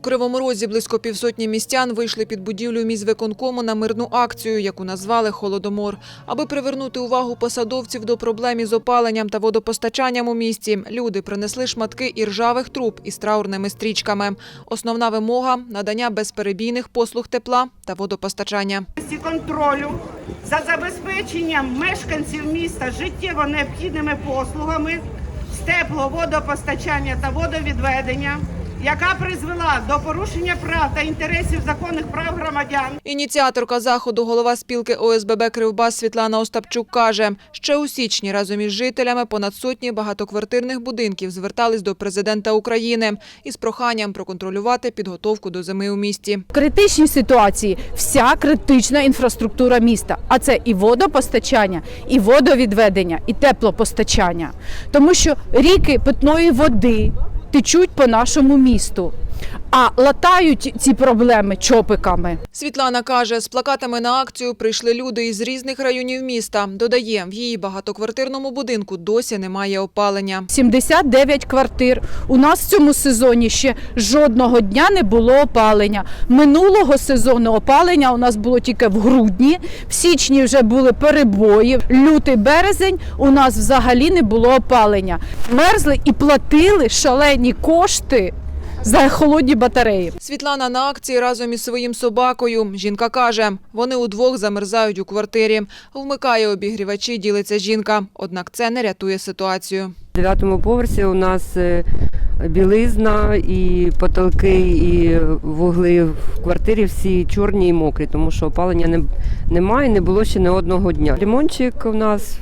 Кривому Розі близько півсотні містян вийшли під будівлю міськвиконкому на мирну акцію, яку назвали «Холодомор». Аби привернути увагу посадовців до проблем із опаленням та водопостачанням у місті, люди принесли шматки іржавих труб із траурними стрічками. Основна вимога – надання безперебійних послуг тепла та водопостачання. контролю за забезпеченням мешканців міста життєво необхідними послугами з тепловодопостачання та водовідведення, яка призвела до порушення прав та інтересів законних прав громадян Ініціаторка заходу, голова спілки ОСББ «Кривбас» Світлана Остапчук каже, ще у січні разом із жителями понад сотні багатоквартирних будинків звертались до президента України із проханням проконтролювати підготовку до зими у місті. В критичній ситуації вся критична інфраструктура міста, а це і водопостачання, і водовідведення, і теплопостачання. Тому що ріки питної води течуть по нашому місту, а латають ці проблеми чопиками. Світлана каже, з плакатами на акцію прийшли люди із різних районів міста. Додає, в її багатоквартирному будинку досі немає опалення. 79 квартир. У нас в цьому сезоні ще жодного дня не було опалення. Минулого сезону опалення у нас було тільки в грудні. В січні вже були перебої. Лютий березень у нас взагалі не було опалення. Мерзли і платили шалені кошти за холодні батареї. Світлана на акції разом із своїм собакою. Жінка каже, вони удвох замерзають у квартирі. Вмикає обігрівачі, ділиться жінка. Однак це не рятує ситуацію. На дев'ятому поверсі у нас е, білизна і потолки, і вугли в квартирі всі чорні і мокрі, тому що опалення не, немає, не було ще не одного дня. Лімончик у нас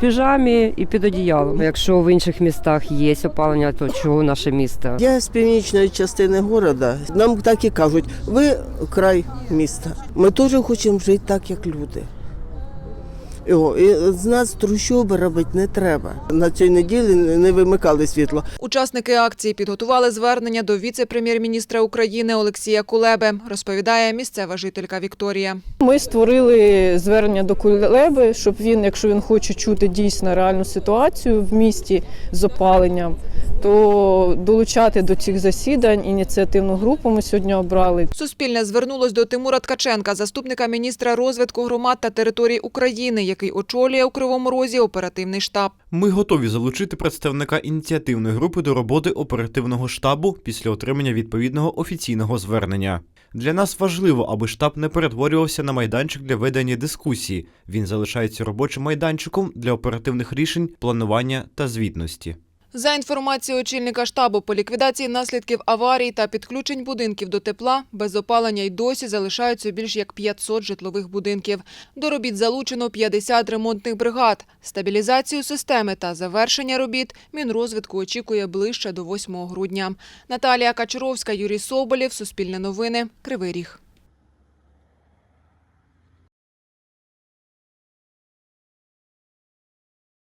піжамі і під одіялом. Якщо в інших містах є опалення, то чого наше місто? Я з північної частини міста. Нам так і кажуть, ви край міста. Ми теж хочемо жити так, як люди. І, о, і з нас трущоби робити не треба. На цій неділі не вимикали світло. Учасники акції підготували звернення до віце-прем'єр-міністра України Олексія Кулеби, розповідає місцева жителька Вікторія. Ми створили звернення до Кулеби, щоб він, якщо він хоче чути дійсно реальну ситуацію в місті з опаленням, то долучати до цих засідань ініціативну групу ми сьогодні обрали. Суспільне звернулось до Тимура Ткаченка, заступника міністра розвитку громад та територій України, який очолює у Кривому Розі оперативний штаб. Ми готові залучити представника ініціативної групи до роботи оперативного штабу після отримання відповідного офіційного звернення. Для нас важливо, аби штаб не перетворювався на майданчик для ведення дискусії. Він залишається робочим майданчиком для оперативних рішень, планування та звітності. За інформацією очільника штабу по ліквідації наслідків аварій та підключень будинків до тепла, без опалення й досі залишаються більш як 500 житлових будинків. До робіт залучено 50 ремонтних бригад. Стабілізацію системи та завершення робіт Мінрозвитку очікує ближче до 8 грудня. Наталія Качуровська, Юрій Соболєв, Суспільне новини, Кривий Ріг.